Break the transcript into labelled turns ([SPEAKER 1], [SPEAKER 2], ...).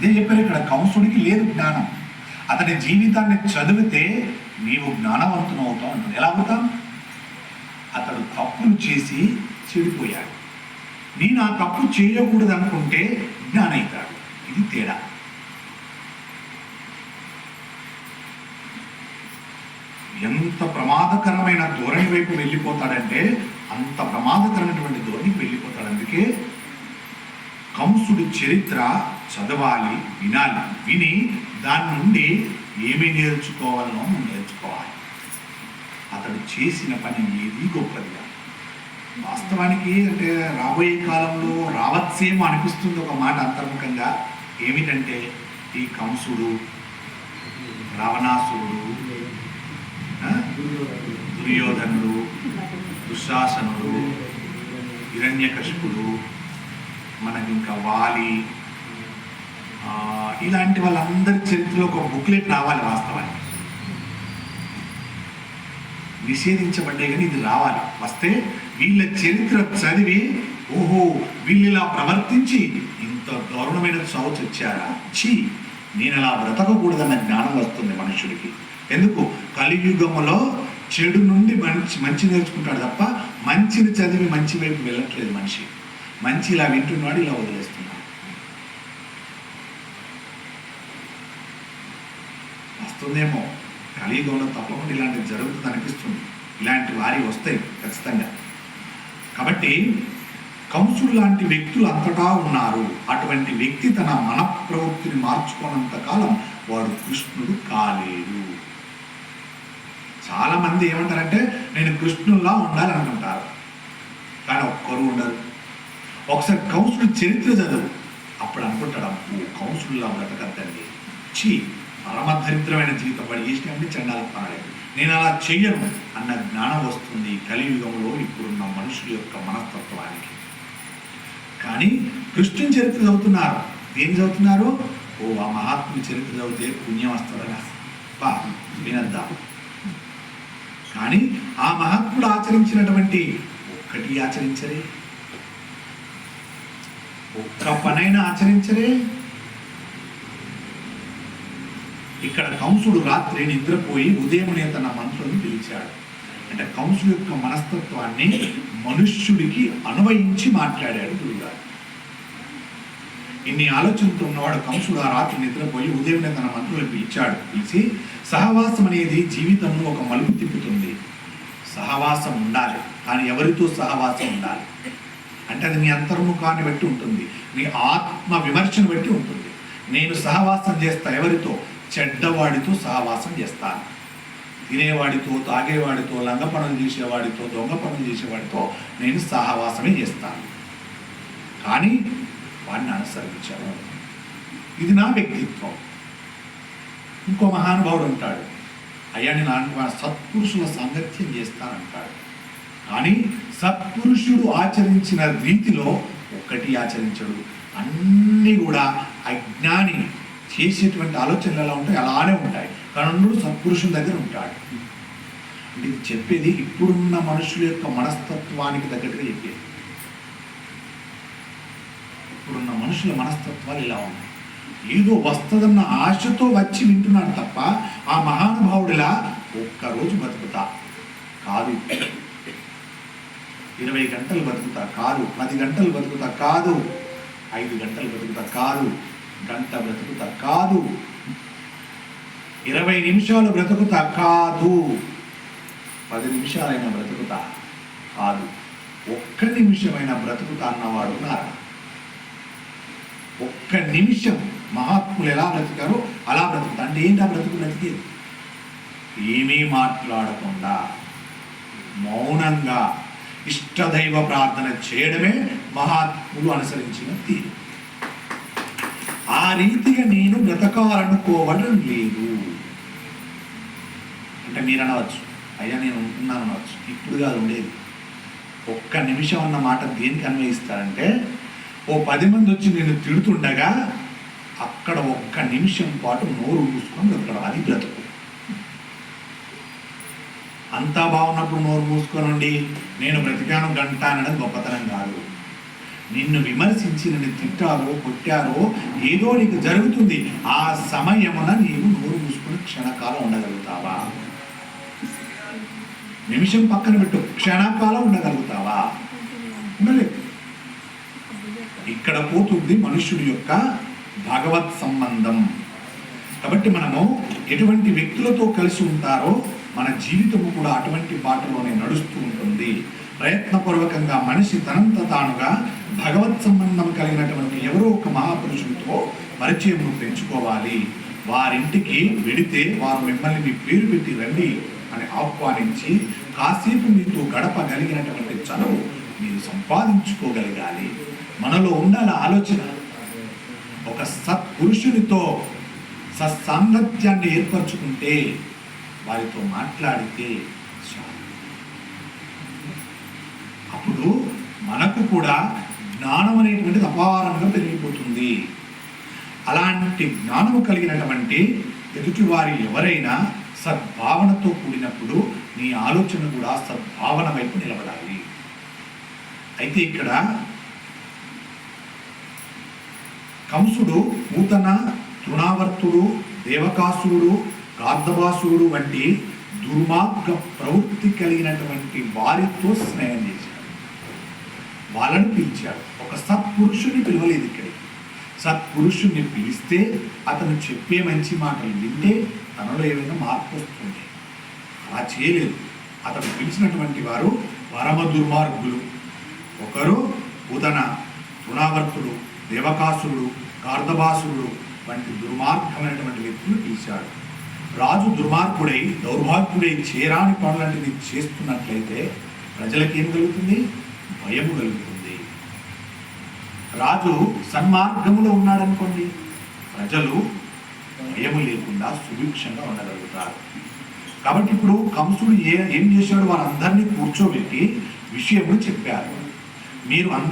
[SPEAKER 1] ఇదే చెప్పారు ఇక్కడ కంసుడికి లేదు జ్ఞానం. అతని జీవితాన్ని చదివితే నీవు జ్ఞానవంతును అవుతావు అంటుంది ఎలా అవుతాం అతడు తప్పులు చేసి చెడిపోయాడు. నేను ఆ తప్పు చేయకూడదు అనుకుంటే జ్ఞానైతాడు. ఇది తేడా. ఎంత ప్రమాదకరమైన ధోరణి వైపు వెళ్ళిపోతాడంటే అంత ప్రమాదకరమైనటువంటి ధోరణికి వెళ్ళిపోతాడు. అందుకే కంసుడి చరిత్ర చదవాలి వినాలి. విని దాని నుండి ఏమి నేర్చుకోవాలనో మనం నేర్చుకోవాలి. అతడు చేసిన పని ఏది గొప్పది కాదు. వాస్తవానికి అంటే రాబోయే కాలంలో రావచ్చేమో అనిపిస్తుంది ఒక మాట అంతర్ముఖంగా. ఏమిటంటే ఈ కంసుడు రావణాసురుడు దుర్యోధనుడు దుశ్శాసనుడు హిరణ్యకశిపుడు మనకి ఇంకా వాలి ఇలాంటి వాళ్ళందరి చరిత్రలో ఒక బుక్లెట్ రావాలి వాస్తవానికి. నిషేధించబడ్డే కానీ ఇది రావాలి. వస్తే వీళ్ళ చరిత్ర చదివి ఓహో వీళ్ళు ఇలా ప్రవర్తించి ఇంత దారుణమైన చావు వచ్చారా ఛీ నేను అలా బ్రతకకూడదన్న జ్ఞానం వస్తుంది మనుషుడికి. ఎందుకు? కలియుగములో చెడు నుండి మంచి మంచి నేర్చుకుంటాడు తప్ప మంచిని చదివి మంచి వైపు వెళ్ళట్లేదు మనిషి. మంచి ఇలా వింటున్నాడు ఇలా వదిలేస్తున్నాడు. వస్తుందేమో కలియుగంలో తప్పకుండా ఇలాంటివి జరుగుతుంది అనిపిస్తుంది. ఇలాంటి వారి వస్తాయి ఖచ్చితంగా. కాబట్టి కంసుడు లాంటి వ్యక్తులు అంతటా ఉన్నారు. అటువంటి వ్యక్తి తన మన ప్రవృత్తిని మార్చుకున్నంత కాలం వాడు కృష్ణుడు కాలేడు. చాలామంది ఏమంటారంటే నేను కృష్ణుల్లా ఉండాలనుకుంటారు. కానీ ఒక్కరు ఉండరు. ఒకసారి కౌన్సిల్ చరిత్ర చదువు. అప్పుడు అనుకుంటాడు అప్పు కౌన్సిల్లా బ్రతకద్దండి. చీ పరమదరిద్రమైన జీవితం. వాడు చేసినవన్నీ చండాల పనాడు నేను అలా చెయ్యను అన్న జ్ఞానం వస్తుంది కలియుగంలో ఇప్పుడున్న మనుషుల యొక్క మనస్తత్వానికి. కానీ కృష్ణుని చరిత్ర చదువుతున్నారు. దేని చదువుతున్నారు? ఓ ఆ మహాత్ముని చరిత్ర చదివితే పుణ్యం వస్తుందగా బా వినద్దాం. కానీ ఆ మహాత్ముడు ఆచరించినటువంటి ఒక్కటి ఆచరించరే. ఒక్క పనైనా ఆచరించరే. ఇక్కడ కంసుడు రాత్రి నిద్రపోయి ఉదయమునే తన మంత్రులను పిలిచాడు. అంటే కంసుడు యొక్క మనస్తత్వాన్ని మనుష్యుడికి అనువయించి మాట్లాడాడు గురుగారు. ఇన్ని ఆలోచనతో ఉన్నవాడు కంసుడు ఆ రాత్రి నిద్రపోయి ఉదయమునే తన మంత్రులను పిలిచాడు. పిలిచి సహవాసం అనేది జీవితంలో ఒక మలుపు తిప్పుతుంది. సహవాసం ఉండాలి. కానీ ఎవరితో సహవాసం ఉండాలి? అంటే అది మీ అంతర్ముఖాన్ని బట్టి ఉంటుంది. మీ ఆత్మ విమర్శను బట్టి ఉంటుంది. నేను సహవాసం చేస్తా ఎవరితో? చెడ్డవాడితో సహవాసం చేస్తాను. తినేవాడితో తాగేవాడితో లంగ పనులు చేసేవాడితో దొంగ పనులు చేసేవాడితో నేను సహవాసమే చేస్తాను. కానీ వాడిని అనుసరించాను. ఇది నా వ్యక్తిత్వం. ఇంకో మహానుభావుడు ఉంటాడు. అయ్యా నేను సత్పురుషుల సాంగత్యం చేస్తానంటాడు. కానీ సత్పురుషుడు ఆచరించిన రీతిలో ఒక్కటి ఆచరించడు. అన్నీ కూడా అజ్ఞాని చేసేటువంటి ఆలోచనలు ఎలా ఉంటాయి అలానే ఉంటాయి. కనుడు సత్పురుషుని దగ్గర ఉంటాడు. అంటే ఇది చెప్పేది ఇప్పుడున్న మనుషుల యొక్క మనస్తత్వానికి తగ్గట్టుగా చెప్పేది. ఇప్పుడున్న మనుషుల మనస్తత్వాలు ఇలా ఉన్నాయి. ఏదో వస్తుందన్న ఆశతో వచ్చి వింటున్నాడు తప్ప ఆ మహానుభావుడిలా ఒక్కరోజు బతుకుతా. కాదు. ఇరవై గంటలు బతుకుతా కాదు పది గంటలు బతుకుతా కాదు ఐదు గంటలు బతుకుతా కాదు గంట బ్రతుకుతా కాదు ఇరవై నిమిషాలు బ్రతుకుతా కాదు పది నిమిషాలైనా బ్రతుకుతా కాదు ఒక్క నిమిషమైనా బ్రతుకుతా అన్నవాడు ఉన్నారా ఒక్క నిమిషం మహాత్ములు ఎలా బ్రతికారో అలా బ్రతుకుతా. అంటే ఏంటి ఆ బ్రతుకు బ్రతికేది? ఏమీ మాట్లాడకుండా మౌనంగా ఇష్టదైవ ప్రార్థన చేయడమే మహాత్ములు అనుసరించిన తీరు. ఆ రీతిగా నేను బ్రతకాలనుకోవడం లేదు. అంటే మీరు అనవచ్చు అయ్యా నేను ఉంటున్నాను అనవచ్చు ఇప్పుడు కాదు ఉండేది. ఒక్క నిమిషం అన్న మాట దేనికి అన్వయిస్తారంటే ఓ పది మంది వచ్చి నేను తిడుతుండగా అక్కడ ఒక్క నిమిషం పాటు నోరు మూసుకొని బ్రతకడం. అది బ్రతుకు. అంతా బాగున్నప్పుడు నోరు మూసుకోనండి. నేను బ్రతికాను గంట అనడం గొప్పతనం కాదు. నిన్ను విమర్శించి నిన్ను తిట్టారో కొట్టారో ఏదో నీకు జరుగుతుంది. ఆ సమయమున నీవు నోరు మూసుకుని క్షణకాలం ఉండగలుగుతావా? నిమిషం పక్కన పెట్టు. క్షణకాలం ఉండగలుగుతావా? ఉండలేదు. ఇక్కడ పోతుంది మనుష్యుడి యొక్క భగవత్ సంబంధం. కాబట్టి మనము ఎటువంటి వ్యక్తులతో కలిసి ఉంటారో మన జీవితము కూడా అటువంటి బాటలోనే నడుస్తూ ఉంటుంది. ప్రయత్నపూర్వకంగా మనిషి తనంత తానుగా భగవత్ సంబంధం కలిగినటువంటి ఎవరో ఒక మహాపురుషుడితో పరిచయం పెంచుకోవాలి. వారింటికి వెడితే వారు మిమ్మల్ని మీ పేరు పెట్టి రండి అని ఆహ్వానించి కాసేపు మీతో గడపగలిగినటువంటి చనువు మీరు సంపాదించుకోగలగాలి. మనలో ఉండాల ఆలోచన. ఒక సత్పురుషునితో సత్సాంగత్యాన్ని ఏర్పరచుకుంటే వారితో మాట్లాడితే చాలు. అప్పుడు మనకు కూడా జ్ఞానం అనేటువంటిది అపారంగా పెరిగిపోతుంది. అలాంటి జ్ఞానము కలిగినటువంటి ఎదుటి వారి ఎవరైనా సద్భావనతో కూడినప్పుడు నీ ఆలోచన కూడా సద్భావన వైపు నిలబడాలి. అయితే ఇక్కడ కంసుడు నూతన తృణావర్తుడు దేవకాసురుడు గార్ధబాసురుడు వంటి దుర్మార్గ ప్రవృత్తి కలిగినటువంటి వారితో స్నేహం చేశాడు. వాళ్ళని పిలిచాడు. ఒక సత్పురుషుని పిలవలేదు ఇక్కడికి. సత్పురుషుణ్ణి పిలిస్తే అతను చెప్పే మంచి మాటలు వింటే తనలో ఏమైనా మార్పు వస్తుంది. అలా చేయలేదు. అతను పిలిచినటువంటి వారు పరమ దుర్మార్గులు. ఒకరు ఉదన తృణావర్తుడు దేవకాసురుడు గార్ధబాసురుడు వంటి దుర్మార్గమైనటువంటి వ్యక్తులు పిలిచాడు. రాజు దుర్మార్గుడై దౌర్భాగ్యుడై చేరాని పనులంటిది చేస్తున్నట్లయితే ప్రజలకి ఏం కలుగుతుంది? భయం కలుగుతుంది. రాజు సన్మార్గములో ఉన్నాడనుకోండి ప్రజలు భయము లేకుండా సుభిక్షంగా ఉండగలుగుతారు. కాబట్టి ఇప్పుడు కంసుడు ఏ ఏం చేశాడు? వారందరినీ కూర్చోబెట్టి విషయములు చెప్పారు. మీరు అందరూ